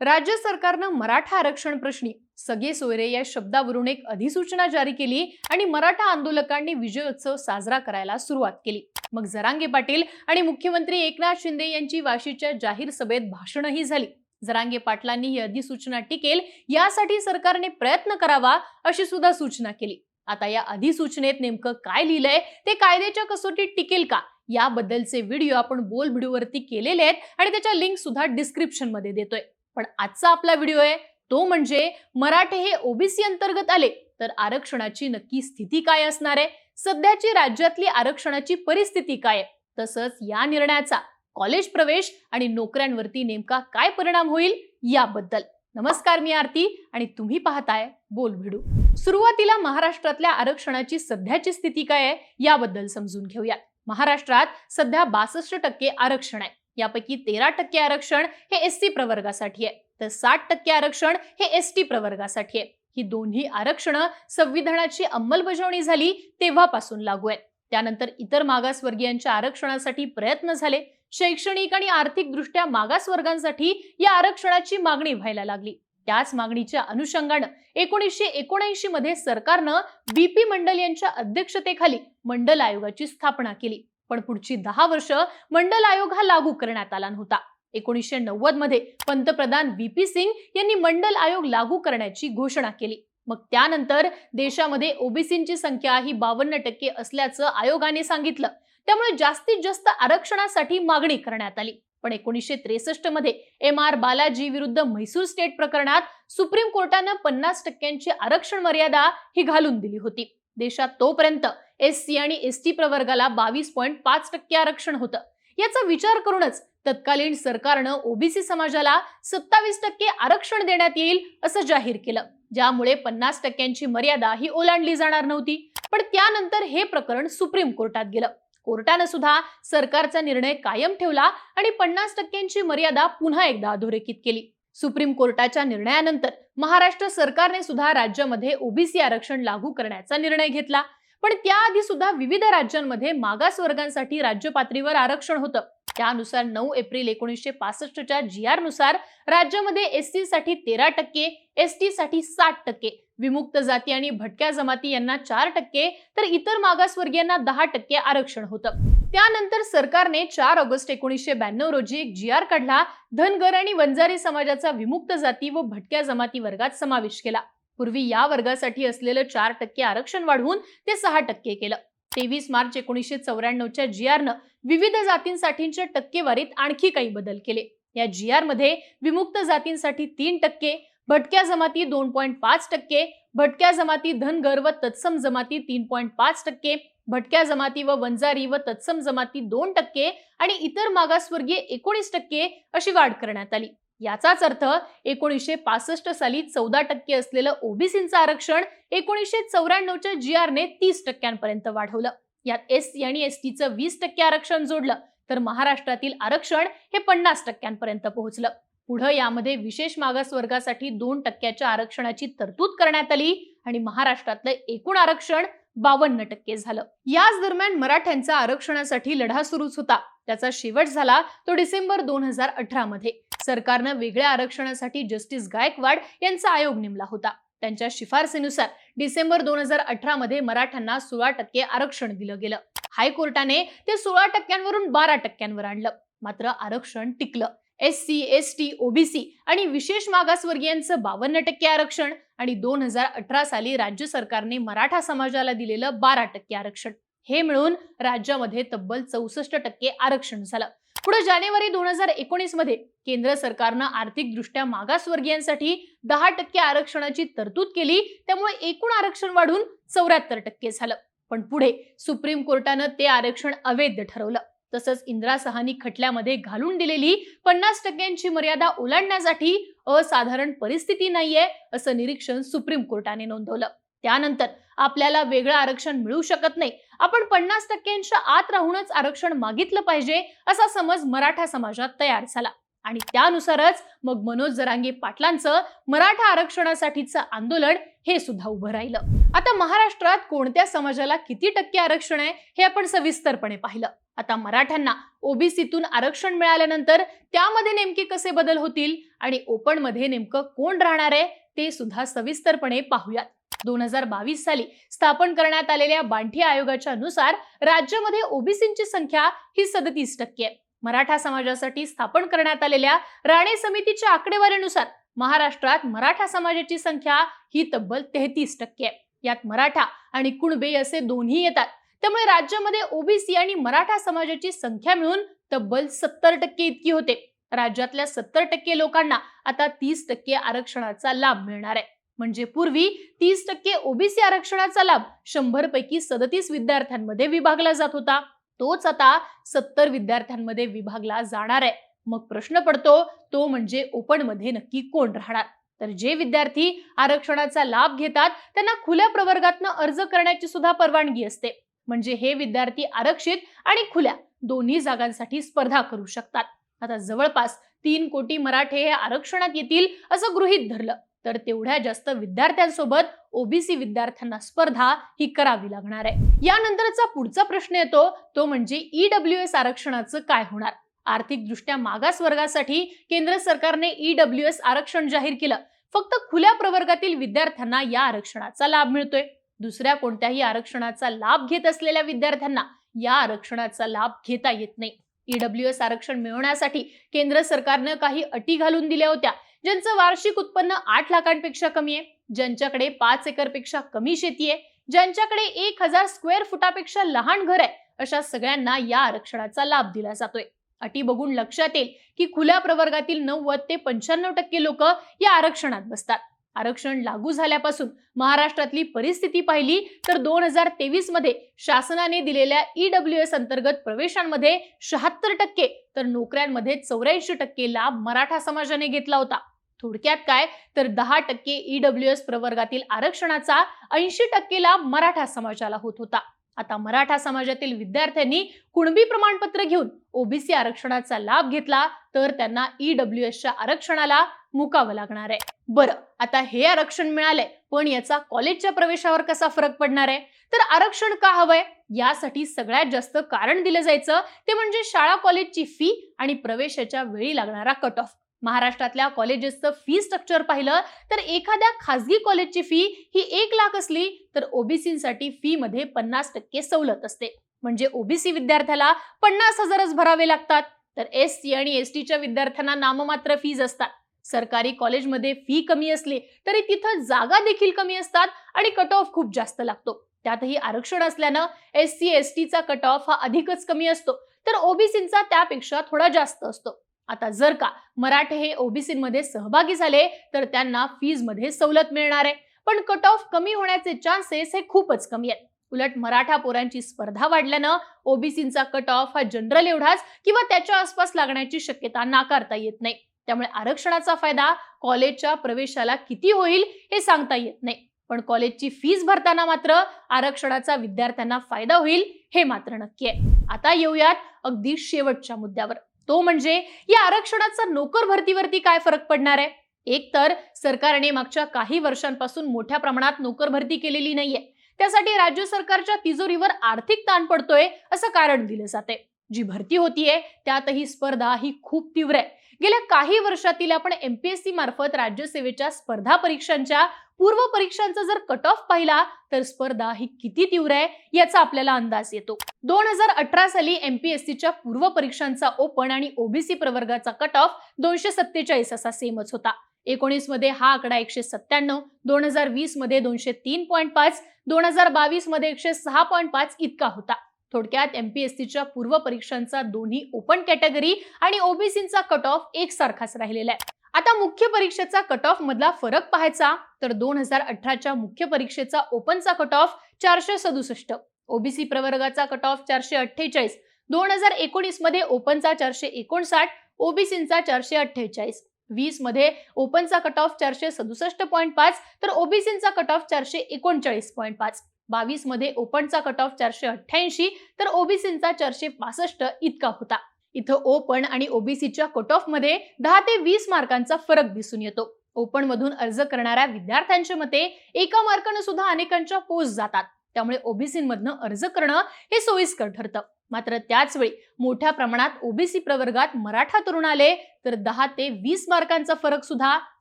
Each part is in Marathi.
राज्य सरकारनं मराठा आरक्षण प्रश्नी सगळे सोयरे या शब्दावरून एक अधिसूचना जारी केली आणि मराठा आंदोलकांनी विजयोत्सव साजरा करायला सुरुवात केली. मग जरांगे पाटील आणि मुख्यमंत्री एकनाथ शिंदे यांची वाशीच्या जाहीर सभेत भाषणही झाली. जरांगे पाटलांनी ही अधिसूचना टिकेल यासाठी सरकारने प्रयत्न करावा अशी सुद्धा सूचना केली. आता या अधिसूचनेत नेमकं काय लिहिलंय ते कायद्याच्या कसोटीत टिकेल का? याबद्दलचे व्हिडिओ आपण बोल व्हिडिओवरती केलेले आहेत आणि त्याच्या लिंक सुद्धा डिस्क्रिप्शनमध्ये देतोय. पण आजचा आपला व्हिडिओ आहे तो म्हणजे मराठे हे ओबीसी अंतर्गत आले तर आरक्षणाची नक्की स्थिती काय असणार आहे? सध्याची राज्यातली आरक्षणाची परिस्थिती काय आहे? तसंच या निर्णयाचा कॉलेज प्रवेश आणि नोकऱ्यांवरती नेमका काय परिणाम होईल याबद्दल. नमस्कार मी आरती आणि तुम्ही पाहताय बोल भिडू. सुरुवातीला महाराष्ट्रातल्या आरक्षणाची सध्याची स्थिती काय आहे याबद्दल समजून घेऊया. महाराष्ट्रात सध्या बासष्ट टक्के आरक्षण आहे. यापैकी तेरा टक्के आरक्षण हे एस सी प्रवर्गासाठी आहे. तर साठ टक्के आरक्षण हे एस टी प्रवर्गासाठी आहे. ही दोन्ही आरक्षणं संविधानाची अंमलबजावणी झाली तेव्हापासून लागू आहेत. त्यानंतर इतर मागासवर्गीयांच्या आरक्षणासाठी प्रयत्न झाले. शैक्षणिक आणि आर्थिकदृष्ट्या मागासवर्गांसाठी या आरक्षणाची मागणी व्हायला लागली. त्याच मागणीच्या अनुषंगानं एकोणीसशे एकोणऐंशी मध्ये सरकारनं बीपी मंडल यांच्या अध्यक्षतेखाली मंडल आयोगाची स्थापना केली. पण पुढची दहा वर्ष मंडल आयोग हा लागू करण्यात आला नव्हता. एकोणीसशे नव्वदमध्ये पंतप्रधान व्ही पी सिंग यांनी मंडल आयोग लागू करण्याची घोषणा केली. मग त्यानंतर देशामध्ये ओबीसींची संख्या ही बावन्न टक्के असल्याचं आयोगाने सांगितलं. त्यामुळे जास्तीत जास्त आरक्षणासाठी मागणी करण्यात आली. पण एकोणीसशे त्रेसष्टमध्ये एम आर बालाजी विरुद्ध म्हैसूर स्टेट प्रकरणात सुप्रीम कोर्टानं पन्नास टक्क्यांची आरक्षण मर्यादा ही घालून दिली होती. देशात तोपर्यंत एस सी आणि एस टी प्रवर्गाला बावीस पॉईंट पाच टक्के आरक्षण होतं. याचा विचार करूनच तत्कालीन सरकारनं ओबीसी समाजाला सत्तावीस टक्के आरक्षण देण्यात येईल असं जाहीर केलं. ज्यामुळे पन्नास टक्क्यांची मर्यादा ही ओलांडली जाणार नव्हती. पण त्यानंतर हे प्रकरण सुप्रीम कोर्टात गेलं. कोर्टानं सुद्धा सरकारचा निर्णय कायम ठेवला आणि पन्नास टक्क्यांची मर्यादा पुन्हा एकदा अधोरेखित केली. सुप्रीम कोर्टाच्या निर्णयानंतर महाराष्ट्र सरकारने सुद्धा राज्यामध्ये ओबीसी आरक्षण लागू करण्याचा निर्णय घेतला. पण त्याआधी सुद्धा विविध राज्यांमध्ये मागास वर्गांसाठी राज्य पातळीवर आरक्षण होतं. त्यानुसार नऊ एप्रिल एकोणीसशे पासष्टच्या जी आरनुसार राज्यामध्ये एससाठी तेरा टक्के एससाठी साठ टक्के विमुक्त जाती आणि भटक्या जमाती यांना चार टक्के तर इतर मागासवर्गीयांना दहा टक्के आरक्षण होतं. त्यानंतर सरकारने चार ऑगस्ट एकोणीसशे ब्याण्णव रोजी एक जी आर काढला. धनगर आणि वंजारी समाजाचा विमुक्त जाती व भटक्या जमाती वर्गात समावेश केला. पूर्वी या वर्गासाठी असलेलं चार टक्के आरक्षण वाढवून ते सहा टक्के केलं. तेवीस मार्च एकोणीसशे चौऱ्याण्णवच्या जी आरनं विविध जातींसाठीच्या टक्केवारीत आणखी काही बदल केले. या जी आरमध्ये विमुक्त जातींसाठी तीन टक्के भटक्या जमाती दोन पॉईंट पाच टक्के भटक्या जमाती धनगर व तत्सम जमाती तीन पॉईंट पाच टक्के भटक्या जमाती व वंजारी व तत्सम जमाती दोन टक्के आणि इतर मागासवर्गीय एकोणीस टक्के अशी वाढ करण्यात आली. याचाच अर्थ एकोणीसशे पासष्ट साली चौदा टक्के असलेलं ओबीसीचं आरक्षण एकोणीसशे चौऱ्याण्णवच्या जी आरने तीस टक्क्यांपर्यंत वाढवलं. यात एस सी आणि एस टीचं वीस टक्के आरक्षण जोडलं तर महाराष्ट्रातील आरक्षण हे पन्नास टक्क्यांपर्यंत पोहोचलं. पुढं यामध्ये विशेष मागास वर्गासाठी दोन टक्क्याच्या आरक्षणाची तरतूद करण्यात आली आणि महाराष्ट्रातलं एकूण आरक्षण बावन्न टक्के झालं. याच दरम्यान मराठ्यांचा आरक्षणासाठी लढा सुरूच होता. त्याचा शेवट झाला तो डिसेंबर दोन हजार अठरा मध्ये. सरकारनं वेगळ्या आरक्षणासाठी जस्टिस गायकवाड यांचा आयोग नेमला होता. त्यांच्या शिफारसीनुसार डिसेंबर दोन हजार अठरा मध्ये मराठ्यांना सोळा टक्के आरक्षण दिलं गेलं. हायकोर्टाने ते सोळा टक्क्यांवरून बारा टक्क्यांवर आणलं. मात्र आरक्षण टिकलं. S C S T OBC आणि विशेष मागासवर्गीयांचं बावन्न टक्के आरक्षण आणि दोन हजार अठरा साली राज्य सरकारने मराठा समाजाला दिलेलं बारा टक्के आरक्षण. हे मिळून राज्यामध्ये तब्बल चौसष्ट टक्के आरक्षण झालं. पुढे जानेवारी दोन हजार एकोणीसमध्ये केंद्र सरकारनं आर्थिकदृष्ट्या मागासवर्गीयांसाठी दहा टक्के आरक्षणाची तरतूद केली. त्यामुळे एकूण आरक्षण वाढून चौऱ्याहत्तर टक्के झालं. पण पुढे सुप्रीम कोर्टानं ते आरक्षण अवैध ठरवलं. तसंच इंदिरा सहानी खटल्यामध्ये घालून दिलेली पन्नास टक्क्यांची मर्यादा ओलांडण्यासाठी असाधारण परिस्थिती नाहीये असं निरीक्षण सुप्रीम कोर्टाने नोंदवलं. त्यानंतर आपल्याला वेगळं आरक्षण मिळू शकत नाही. आपण पन्नास टक्क्यांच्या आत राहूनच आरक्षण मागितलं पाहिजे असा समज मराठा समाजात तयार झाला. आणि त्यानुसारच मग मनोज जरांगे पाटलांचं मराठा आरक्षणासाठीचं आंदोलन हे सुद्धा उभं राहिलं. आता महाराष्ट्रात कोणत्या समाजाला किती टक्के आरक्षण आहे हे आपण सविस्तरपणे पाहिलं. आता मराठ्यांना ओबीसीतून आरक्षण मिळाल्यानंतर त्यामध्ये नेमके कसे बदल होतील आणि ओपनमध्ये नेमकं कोण राहणार आहे ते सुद्धा सविस्तरपणे पाहूयात. दोन हजार बावीस साली स्थापन करण्यात आलेल्या बांठी आयोगाच्या नुसार राज्यामध्ये ओबीसींची संख्या ही सदतीस टक्के आहे. मराठा समाजासाठी स्थापन करण्यात आलेल्या राणे समितीच्या आकडेवारीनुसार महाराष्ट्रात मराठा समाजाची संख्या ही तब्बल तेहतीस टक्के आहे. यात मराठा आणि कुणबे असे दोन्ही येतात. त्यामुळे राज्यामध्ये ओबीसी आणि मराठा समाजाची संख्या मिळून तब्बल सत्तर टक्के इतकी होते. राज्यातल्या सत्तर टक्के लोकांना आता तीस टक्के आरक्षणाचा लाभ मिळणार आहे. म्हणजे पूर्वी तीस टक्के ओबीसी आरक्षणाचा लाभ शंभर पैकी सदतीस विद्यार्थ्यांमध्ये विभागला जात होता. तोच आता सत्तर विद्यार्थ्यांमध्ये विभागला जाणार आहे. मग प्रश्न पडतो तो म्हणजे ओपनमध्ये नक्की कोण राहणार? तर जे विद्यार्थी आरक्षणाचा लाभ घेतात त्यांना खुल्या प्रवर्गातनं अर्ज करण्याची सुद्धा परवानगी असते. म्हणजे हे विद्यार्थी आरक्षित आणि खुल्या. दोन्ही जागांसाठी स्पर्धा करू शकतात. आता जवळपास तीन कोटी मराठे हे आरक्षणात येतील असं गृहीत धरलं. तर तेवढ्या जास्त विद्यार्थ्यांसोबत ओबीसी विद्यार्थ्यांना स्पर्धा ही करावी लागणार आहे. यानंतरचा पुढचा प्रश्न येतो तो म्हणजे ईडब्ल्यू एस आरक्षणाचं काय होणार? आर्थिकदृष्ट्या मागास वर्गासाठी केंद्र सरकारने ईडब्ल्यू एस आरक्षण जाहीर केलं. फक्त खुल्या प्रवर्गातील विद्यार्थ्यांना या आरक्षणाचा लाभ मिळतोय. दुसऱ्या कोणत्याही आरक्षणाचा लाभ घेत असलेल्या विद्यार्थ्यांना या आरक्षणाचा लाभ घेता येत नाही. ईडब्ल्यू एस आरक्षण मिळवण्यासाठी केंद्र सरकारनं काही अटी घालून दिल्या होत्या ज्यांचं वार्षिक उत्पन्न आठ लाखांपेक्षा कमी आहे ज्यांच्याकडे पाच एकरपेक्षा कमी शेती आहे ज्यांच्याकडे एक हजार स्क्वेअर फुटापेक्षा लहान घर आहे अशा सगळ्यांना या आरक्षणाचा लाभ दिला जातोय. अटी बघून लक्षात येईल की खुल्या प्रवर्गातील नव्वद ते पंच्याण्णव टक्के लोक या आरक्षणात बसतात. आरक्षण लागू झाल्यापासून महाराष्ट्रातली परिस्थिती पाहिली तर दोन हजार तेवीसमध्ये शासनाने दिलेल्या ईडब्ल्यू एस अंतर्गत प्रवेशांमध्ये शहात्तर टक्के तर नोकऱ्यांमध्ये चौऱ्याऐंशी टक्के लाभ मराठा समाजाने घेतला होता. थोडक्यात काय? तर दहा टक्के ईडब्ल्यू एस प्रवर्गातील आरक्षणाचा ऐंशी टक्के लाभ मराठा समाजाला होत होता. आता मराठा समाजातील विद्यार्थ्यांनी कुणबी प्रमाणपत्र घेऊन ओबीसी आरक्षणाचा लाभ घेतला तर त्यांना ईडब्ल्यू एसच्या आरक्षणाला मुकावं लागणार आहे. बरं आता हे आरक्षण मिळालंय पण याचा कॉलेजच्या प्रवेशावर कसा फरक पडणार आहे? तर आरक्षण का हवंय? यासाठी सगळ्यात जास्त कारण दिलं जायचं ते म्हणजे शाळा कॉलेजची फी आणि प्रवेशाच्या वेळी लागणारा कट ऑफ महाराष्ट्रातल्या कॉलेजेसचं फी स्ट्रक्चर पाहिलं तर एखाद्या खासगी कॉलेजची फी ही एक लाख असली तर ओबीसीसाठी फीमध्ये पन्नास टक्के सवलत असते. म्हणजे ओबीसी विद्यार्थ्याला पन्नास हजारच भरावे लागतात. तर एस सी आणि एस टीच्या विद्यार्थ्यांना नाममात्र फीज असतात. सरकारी कॉलेजमध्ये फी कमी असली तरी तिथं जागा देखील कमी असतात आणि कट ऑफ खूप जास्त लागतो. त्यातही आरक्षण असल्यानं एस सी एस टीचा कट ऑफ हा अधिकच कमी असतो. तर ओबीसीचा त्यापेक्षा थोडा जास्त असतो. आता जर का मराठे हे ओबीसीमध्ये सहभागी झाले तर त्यांना फीजमध्ये सवलत मिळणार आहे. पण कट ऑफ कमी होण्याचे चान्सेस हे खूपच कमी आहेत. उलट मराठा पोरांची स्पर्धा वाढल्यानं ओबीसीचा कट ऑफ हा जनरल एवढाच किंवा त्याच्या आसपास लागण्याची शक्यता नाकारता येत नाही. त्यामुळे आरक्षणाचा फायदा कॉलेजच्या प्रवेशाला किती होईल हे सांगता येत नाही. पण कॉलेजची फीज भरताना मात्र आरक्षणाचा विद्यार्थ्यांना फायदा होईल हे मात्र नक्की आहे. आता येऊयात अगदी शेवटच्या मुद्द्यावर. तो म्हणजे या आरक्षणाचा नोकर भरतीवरती काय फरक पडणार आहे? एक तर सरकारने मागच्या काही वर्षांपासून मोठ्या प्रमाणात नोकर भरती केलेली नाहीये. त्यासाठी राज्य सरकारच्या तिजोरीवर आर्थिक ताण पडतोय असं कारण दिलं जाते जी भरती होतीये त्यातही स्पर्धा ही खूप तीव्र आहे. गेल्या काही वर्षातील आपण एमपीएससी मार्फत राज्यसेवेच्या स्पर्धा परीक्षांच्या पूर्व परीक्षांचा जर कट ऑफ पाहिला तर स्पर्धा ही किती तीव्र आहे याचा आपल्याला अंदाज येतो. दोन हजार अठरा साली एमपीएससीच्या पूर्व परीक्षांचा ओपन आणि ओबीसी प्रवर्गाचा कट ऑफ दोनशे सत्तेचाळीस असा सेमच होता. एकोणीसमध्ये हा आकडा एकशे सत्त्याण्णव दोन हजार वीसमध्ये दोनशे तीन पॉईंट पाच दोन हजार बावीसमध्ये एकशे सहा पॉईंट पाच इतका होता. थोडक्यात एमपीएससीच्या पूर्व परीक्षांचा दोन्ही ओपन कॅटेगरी आणि ओबीसीचा कट ऑफ एकसारखाच राहिलेला आहे. आता मुख्य परीक्षेचा कट ऑफ मधला फरक पाहायचा तर दोन हजार अठराच्या मुख्य परीक्षेचा ओपनचा कट ऑफ चारशे सदुसष्ट ओबीसी प्रवर्गाचा कट ऑफ चारशे अठ्ठेचाळीस दोन हजार एकोणीसमध्ये ओपनचा चारशे एकोणसाठ ओबीसीचा चारशे अठ्ठेचाळीस. वीसमध्ये ओपनचा कट ऑफ चारशे सदुसष्ट पॉईंट पाच तर ओबीसीचा कट ऑफ चारशे एकोणचाळीस पॉईंट पाच. बावीसमध्ये ओपनचा कट ऑफ चारशे अठ्ठ्याऐंशी तर ओबीसीचा चारशे पासष्ट इतका होता. इथं ओपन आणि ओबीसीच्या कट ऑफमध्ये दहा ते वीस मार्कांचा फरक दिसून येतो. ओपन मधून अर्ज करणाऱ्या विद्यार्थ्यांच्या मते एका मार्कानं सुद्धा अनेकांच्या पोस्ट जातात. त्यामुळे ओबीसीमधनं अर्ज करणं हे सोयीस्कर ठरतं. मात्र त्याच वेळी मोठ्या प्रमाणात ओबीसी प्रवर्गात मराठा तरुण आले तर दहा ते वीस मार्कांचा फरक सुद्धा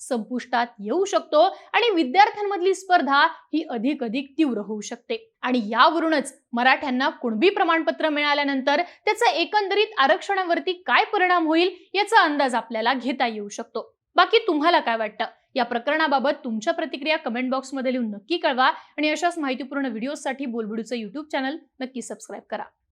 संपुष्टात येऊ शकतो आणि विद्यार्थ्यांमधली स्पर्धा ही अधिक अधिक तीव्र होऊ शकते. आणि यावरूनच मराठ्यांना कुणबी प्रमाणपत्र मिळाल्यानंतर त्याचा एकंदरीत आरक्षणावरती काय परिणाम होईल याचा अंदाज आपल्याला घेता येऊ शकतो. बाकी तुम्हाला काय वाटतं? या प्रकरणाबाबत तुमच्या प्रतिक्रिया कमेंट बॉक्समध्ये लिहून नक्की कळवा आणि अशाच माहितीपूर्ण व्हिडिओसाठी बोलबुडूचं युट्यूब चॅनल नक्की सबस्क्राईब करा.